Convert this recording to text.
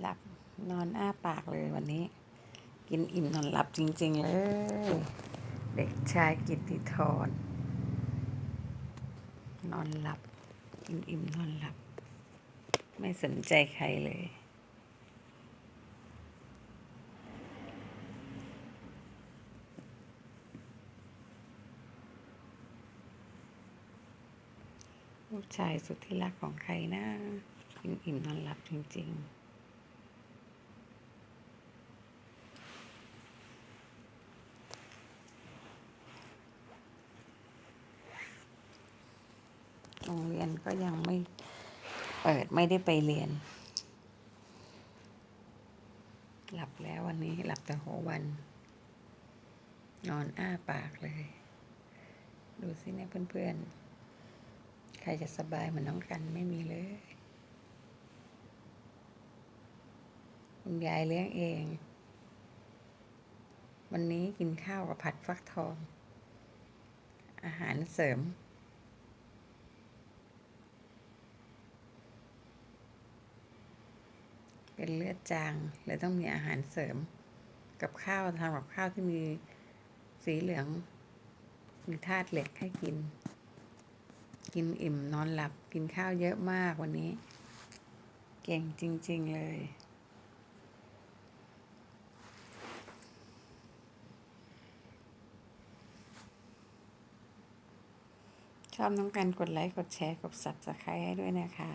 หลับนอนอ้าปากเลยวันนี้ กินอิ่มนอนหลับจริง ๆ เลย เด็กชายกิติธรนอนหลับ กินอิ่มนอนหลับ ไม่สนใจใครเลยลูกชายสุดที่รักของใครนะกินอิ่มนอนหลับจริง ๆ โรงเรียน ก็ยังไม่เปิดไม่ได้ไปเรียน หลับแล้ววันนี้หลับแต่หัววัน นอนอ้าปากเลย ดูสิเนี่ยเพื่อนๆ ใครจะสบายเหมือนน้องกันไม่มีเลยคุณยายเลี้ยงเอง วันนี้กินข้าวกับผัดฟักทอง อาหารเสริม เป็นเลือดจางเลยต้องมีอาหารเสริม กับข้าวทำกับข้าวที่มีสีเหลือง มีธาตุเหล็กให้กิน กินอิ่มนอนหลับกินข้าวเยอะมากวันนี้ เก่งจริง ๆ เลยชอบน้องกันกดไลค์ กดแชร์ กด subscribe ให้ด้วยนะคะ